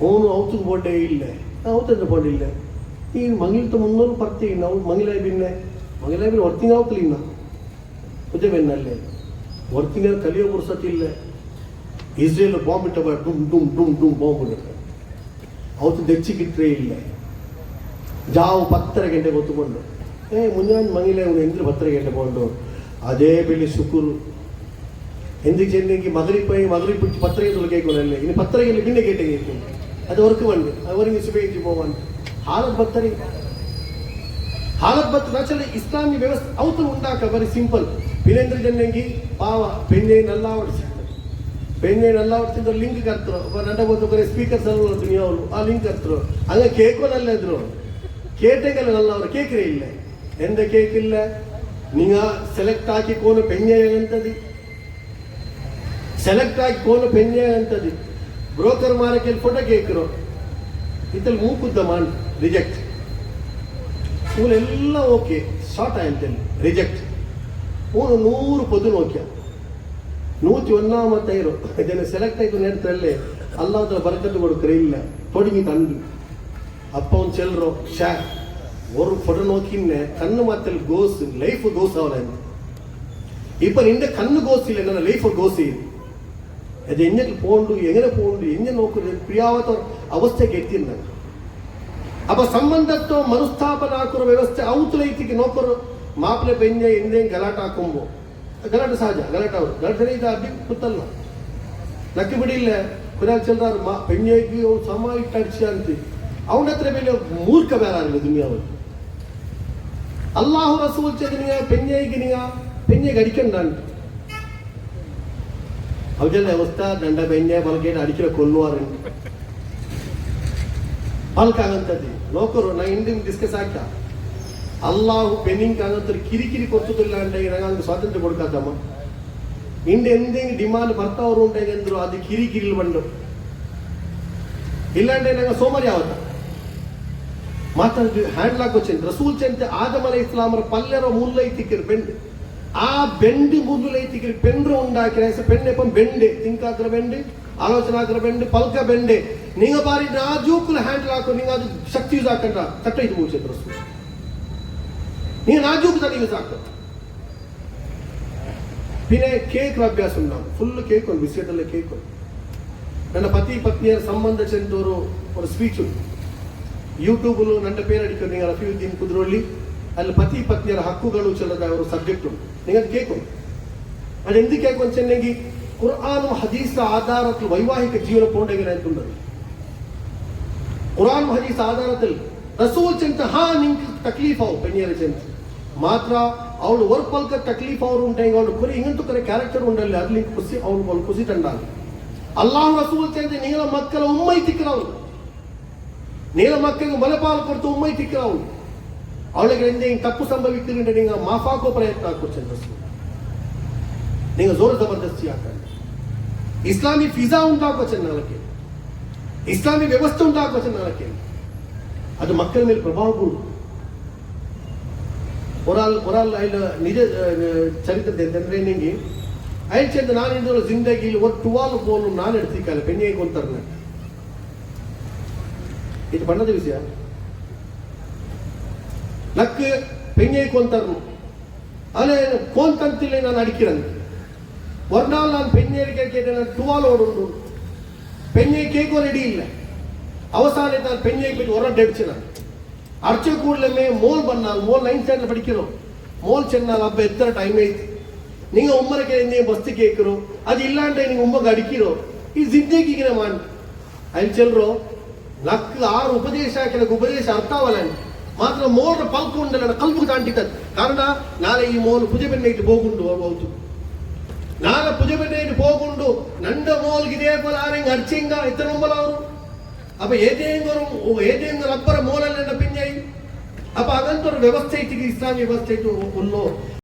ಅವನು ಅವತ್ತಿಗೆ ಬರ್ಡೇ ಇಲ್ಲೇ ಅವತ್ತದ ಬರ್ಡೇ ಇಲ್ಲೇ ಈಗ ಮಂಗಿಲ್ತ ಮುನ್ನೂರು ಪರ್ತಿ ನಾವು ಮಂಗಿಲಾಯ್ ಬಿನ್ನೆ ಮಂಗಿಲಾಯ್ ಬಿನ್ ಹೊರ್ತಿನ ಅವತ್ತಲಿ ನಾ ಪೂಜೆ ಬೆನ್ನಲ್ಲೇ ಹೊರ್ತಿನ ಕಲಿಯೋ ಪುರ್ಸತಿ ಇಲ್ಲ ಇಸ್ರೇಲ್ ಬಾಂಬ್ ಇಟ್ಟ ಡುಮ್ ಡುಮ್ ಡುಮ್ ಡುಮ್ ಬಾಂಬ್ ಇಡುತ್ತೆ ಅವತ್ತು ದೆಚ್ಚಿಗಿಟ್ರೆ ಇಲ್ಲ ಜಾವು ಪತ್ತರ ಗಂಟೆ ಗೊತ್ತುಕೊಂಡು ಏ ಮುಂಜಾನೆ ಮಂಗಿಲೆ ಅವನು ಎಂದ್ರೆ ಪತ್ತರ ಗಂಟೆ ಕೊಂಡು ಅದೇ ಬೆಳ್ಳಿ ಶುಕುರು ఎందుకు చెందికి మదరిపోయి మదరి పుట్టి పత్రికలు కేకులే ఇది పత్రికలు గిన్నె కేటే కేకుంటాయి അതവർക്ക് വേണ്ടി അവരും വിശുപയോഗിച്ച് പോവാൻ ಹಾಲದ ಭತ್ತರಿ. ಹಾಲದ ಭಕ್ತ ನಾಚಲ್ಲಿ ಇಸ್ಲಾಮಿ ವ್ಯವಸ್ಥೆ ಅವತ್ತು ಉಂಟಾಕ ಬರಿ ಸಿಂಪಲ್. ವೀರೇಂದ್ರ ಜನ್ನಂಗಿ ಪಾವ ಪೆಣ್ಣೆ ನಲ್ಲಾ ಹೊಡಿಸಿದ್ರು ಪೆಣ್ಣೆ ಲಿಂಕ್ ಕರ್ತರು. ನಟ ಬಂದು ಬರೀ ಸ್ಪೀಕರ್ ಸಲ ನೀ ಆ ಲಿಂಕ್ ಕರ್ತರು. ಅಲ್ಲ ಕೇಕೋನಲ್ಲ ಇದ್ರು ಕೇಟೆಗೆಲ್ಲ ನಲ್ಲ ಅವರು ಕೇಕ್ರೆ ಇಲ್ಲ. ಎಂದ ಕೇಕ್ ಇಲ್ಲ. ನಿಂಗ ಸೆಲೆಕ್ಟ್ ಹಾಕಿ ಕೋನು ಪೆಣ್ಣೆ ಅಂತದಿ. ಸೆಲೆಕ್ಟ್ ಆಗಿ ಕೋನು ಪೆಣ್ಣೆ ಅಂತದಿ. ಬ್ರೋಕರ್ ಮಾರಕ್ಕೆ ಫೋಟೋ ಕೇಳ್ತಿರೋ ಇದ್ದಲ್ಲಿ ಮೂಕುದ್ದ ಮಾನ್ ರಿಜೆಕ್ಟ್ ಇವನ್ನೆಲ್ಲ ಓಕೆ ಶಾರ್ಟ್ ಆಯ್ತಲ್ಲಿ ರಿಜೆಕ್ಟ್ ಮೂರು ನೂರು ಪೊದು ಓಕೆ ನೂತಿ ಒನ್ನಾಮತ್ತ ಇರೋ ಇದನ್ನು ಸೆಲೆಕ್ಟ್ ಆಯ್ತು ನೆಡ್ತಲ್ಲೇ ಅಲ್ಲಾದ್ರ ಬರಕತ್ತು ಕೊಡುಕ್ರೆ ಇಲ್ಲ. ತೊಡಗಿ ತಂದು ಅಪ್ಪ ಒಂದು ಚೆಲ್ರು, ಶ್ಯಾ. ஒரு பொடு ನೋಕಿನ್ನೆ ಕಣ್ಣು மாத்தல் கோஸ் ಲೈಫ್ ಗೋಸ್ ஆகல இப்ப நின்று ಕಣ್ಣು கோஸ் இல்லை லைஃப் கோஸ் இது അത് എങ്ങനെ പോകണ്ടു എങ്ങനെ പോകണ്ടു എങ്ങനെ നോക്കുന്നത് ಪ್ರಿಯಾವತ ಅವಸ್ಥೆಗೆ ಎತ್ತಿಲ್ಲ ಅಪ್ಪ ಸಂಬಂಧತ್ತು ಮರುಸ್ಥಾಪನ ಹಾಕಿರೋ ವ್ಯವಸ್ಥೆ ಅವತಲೈತಿಗೆ ನೋಕರು ಮಾಪಲೆ ಬೆಂಜೆ ಎಂದೇ ಗಲಾಟ ಹಾಕೊಂಬೋ ಗಲಾಟೆ ಸಹಜ ಗಲಾಟ ಅವರು ಗಲಾಟೆ ಇದು ಅಡ್ಡಿ ಗೊತ್ತಲ್ಲ ಲಕ್ಕಿ ಬಿಡಿಲ್ಲ ಕುರಾಲ್ ಚಲ್ರಾರು ಮಾ ಪೆಂಜೆಗೆ ಅವ್ರು ಸಮ ಇಟ್ಟು ಅಡಿಸಿ ಅಂತ ಅವನ ಹತ್ರ ಮೇಲೆ ಮೂರ್ಖ ಬೇರೆ ಆಗಲ್ಲ ದುನಿಯಾವರು അള്ളാഹു റസൂൽ ചെയ്തിനിങ്ങ പെഞ്ഞയിക്കിനിങ്ങ പെഞ്ഞയ്ക്ക് അടിക്കണ്ടാണ് അവരുടെ അവസ്ഥ രണ്ട പെഞ്ഞെ പലക്കേട്ട് അടിക്കല കൊല്ലുവാറുണ്ട് ಪಲ್ಕಾಗಂತದ್ದು ನೋಕರು ನಾ ಇಂಡಿಯನ್ ಡಿಸ್ಕಸ್ ಆಗ್ತ ಅಲ್ಲಾಹು ಪೆನ್ನಿಂಗ್ ಆಗಂತ ಕಿರಿಕಿರಿ ಕೊಡ್ತದಿಲ್ಲ ಅಂದ್ರೆ ನಂಗೆ ಸ್ವಾತಂತ್ರ್ಯ ಕೊಡ್ಕಾದಮ್ಮ ಇಂಡಿಯ ಎಂದೆಂಗ್ ಡಿಮಾಂಡ್ ಬರ್ತಾವ್ರು ಉಂಟೆ ಅಂದ್ರು ಅದು ಕಿರಿಕಿರಿ ಬಂದು ಇಲ್ಲಾಂದ್ರೆ ನಂಗೆ ಸೋಮರಿ ಯಾವತ್ತ ಮಾತಾಡಿದ್ವಿ ಹ್ಯಾಂಡ್ಲ್ ಹಾಕೋಚೇನ್ ರಸೂಲ್ ಚಂತೆ ಆದಮಲ ಇಸ್ಲಾಮರ ಪಲ್ಯರ ಮುಲ್ಲೈತಿಕ್ಕಿರ್ ಬೆಂಡ್ ಆ ಬೆಂಡೆ ముదులైతికి పెండ్రు ఉండాకినేసి పెండెపం బెండే తింకాకుల బెండి ఆలోచనాకుల బెండి పల్క బెండే నీంగ బారి నా జూకుల హ్యాండిల్ ఆకు నీంగ అది శక్తి యూಸ್ ಹಾಕಂಡ್ರ? ತಟ್ಟ ಇದು ಮೂಚೆ ಪ್ರಸ್ತುತ ನೀ ನಾ ಜೂಕು ತಡಿ പിന്നെ ಪಿನೆ ಕೇಕ್ ಅಭ್ಯಾಸ ಉಂಟು ಫುಲ್ ಕೇಕ್ ಒಂದು ಬಿಸ್ಕೆಟಲ್ಲೇ ಕೇಕ್ ನನ್ನ ಪತಿ ಪತ್ನಿಯರ ಸಂಬಂಧ ಚೆಂದವರು, ಒಂದು ಸ್ಪೀಚ್ ಯೂಟ್ಯೂಬ್ ನನ್ನ ಪೇರ್ ಅಡಿಕೊಂಡು ನೀ ರಫೀ ಉದ್ದೀನ್ ಅಲ್ಲಿ ಪತಿ ಪತ್ನಿಯರ ಹಕ್ಕುಗಳು ಚಲದ ಅವರು ಸಬ್ಜೆಕ್ಟ್ ಉಂಟು. ನಿಮಗೆ ಕೇಕು? ಅದು ఎందుకు ಕೇಕು ಅಂತ ಚೆನ್ನಾಗಿ? ಕುರಾನ್ ಹದೀಸ್ ಆಧಾರದಲ್ಲಿ ವೈವಾಹಿಕ ಜೀವನ ಪೋಂಡಗಿನ ಅಂತುಂಡದು ಕುರಾನ್ ಹದೀಸ್ ಆಧಾರದಲ್ಲಿ ರಸೂಲ್ ಚಿಂತ ಹಾ ನಿಂಗೆ ತಕ್ಲೀಫ್ ಅವು ಪೆಣ್ಣಿಯರ ಚಿಂತ. ಮಾತ್ರ ಅವಳು ವರ್ಕ್ ಪಲ್ಕ ತಕ್ಲೀಫ್ ಅವರು ಉಂಟೆ ಅವಳು ಕುರಿ ಇಂಗಂತೂ ಕರೆ ಕ್ಯಾರೆಕ್ಟರ್ ಉಂಡಲ್ಲಿ ಅಲ್ಲಿ ಕುಸಿ ಅವಳು ಒಲ್ ಕುಸಿ ತಂಡ ಅಲ್ಲಾಹ್ ರಸೂಲ್ ಚಂದ ನೀಲ ಮಕ್ಕಳ ಉಮ್ಮೈ ತಿಕ್ಕರವಳು ನೀಲ ಮಕ್ಕಳಿಗೆ ಮಲೆಪಾಲು ಕೊಡ್ತು ಉಮ್ಮೈ ತಿಕ್ಕರವಳು ಅವಳಿಗಳಿಂದ ಹಿಂಗೆ ತಪ್ಪು ಸಂಭವಿಕ್ತಿನಿಂದ ನಿಂಗೆ ಮಾಫಾಕೋ ಪ್ರಯತ್ನ ಆಗ್ಬಿಟ್ಟು ಚಂದ್ರಸ್ವಿ ನಿಂಗೆ ಜೋರು ಜಬರ್ದಸ್ತಿ ಹಾಕಂడి ఇస్లామీ ఫిజా ఉండాకొచ్చాను వాళ్ళకి ఇస్లామీ వ్యవస్థ ఉండాకొచ్చాను వాళ్ళకి ಅದು ಮಕ್ಕಳ ಮೇಲೆ ಪ್ರಭಾವ ಬೀರು ಒರಾಲ್ ಒರಾಲ್ ಐಲ ನಿಜ ಚರಿತ್ರೆ ಅಂತಂದ್ರೆ ನಿಂಗೆ ಐಲ್ ಚಂದ ನಾನು ಇಂದೋಳು ಜಿಂದಗಿ ಒಟ್ಟು ಟುವಾಲ್ ಬೋಲು ನಾನು ಎಡ್ತಿಕಾಲ ಬೆನ್ನಿ ಹೇಗೆ ಅಂತಾರೆ ಇದು ಬಣ್ಣದ ವಿಷಯ ನಕ್ಕೆ ಪೆಣ್ಣಿಗೆ ಕೊಂತಾರ್ನು ಅಲ್ಲೇ ಕೋಂತಂತಿಲ್ಲ ನಾನು ಅಡಿಕಿರಂತೆ ஒரு நாள் நான் பெண்ணேறிக்கை கேட்டேன் டுவால் ஓடுண்டு பெண்ணை கேட்க ரெடி இல்லை அவசானம் நான் பெண்ணை போய் ஒரு அடிச்சு நான் அடிச்ச கூடலுமே மோல் பண்ணால் மோல் நைன்த் ஸ்டாண்டர்ட் படிக்கிறோம் மோல் சென்னால் அப்ப எத்தனை டைம் ஆயிடுச்சு நீங்க உம்மருக்கு என்ன பஸ்து கேட்கிறோம் அது இல்லாண்டே நீங்க உம்மக்கு அடிக்கிறோம் ಈ ಜಿಂದಗಿಗಿನ ಮಾನ್ ಅಲ್ಲಿ ಚೆಲ್ರು ನಕ್ಕು ಆರು ಉಪದೇಶ ಕೆಲವು ಉಪದೇಶ ಅರ್ಥ ಆಗಲ್ಲ ಮಾತ್ರ ಮೋಲ್ರ ಪಲ್ಕೊಂಡಲ್ಲ ಕಲ್ಪು ತಾಂಟಿತದ್ ಕಾರಣ ನಾಳೆ ಈ ಮೋಲ್ ಪೂಜೆ ಬೆನ್ನ ಇಟ್ಟು ಹೋಗುಂಡು ಹೌದು ನಾಳೆ ಪೂಜೆ ಬೆನ್ನ ಹೋಗುಂಡು ನಂಡ ಮೋಲ್ಗೆ ಇದೇ ಪೋಲ ಆರೆಂಗ್ ಅರ್ಚಿಂಗ ಇತರ ಮುಂಬಲ ಅವರು ಅಪ್ಪ ಏದೇಂಗರು ಏದೇಂಗರು ಅಪ್ಪರ ಮೋಲಲ್ಲ ಪಿಂಜಾಯಿ ಅಪ್ಪ ಅದಂತರು ವ್ಯವಸ್ಥೆ ಇಟ್ಟಿಗೆ ಇಸ್ಲಾಮಿ ವ್ಯವಸ್ಥೆ ಇಟ್ಟು ಹುಲ್ಲು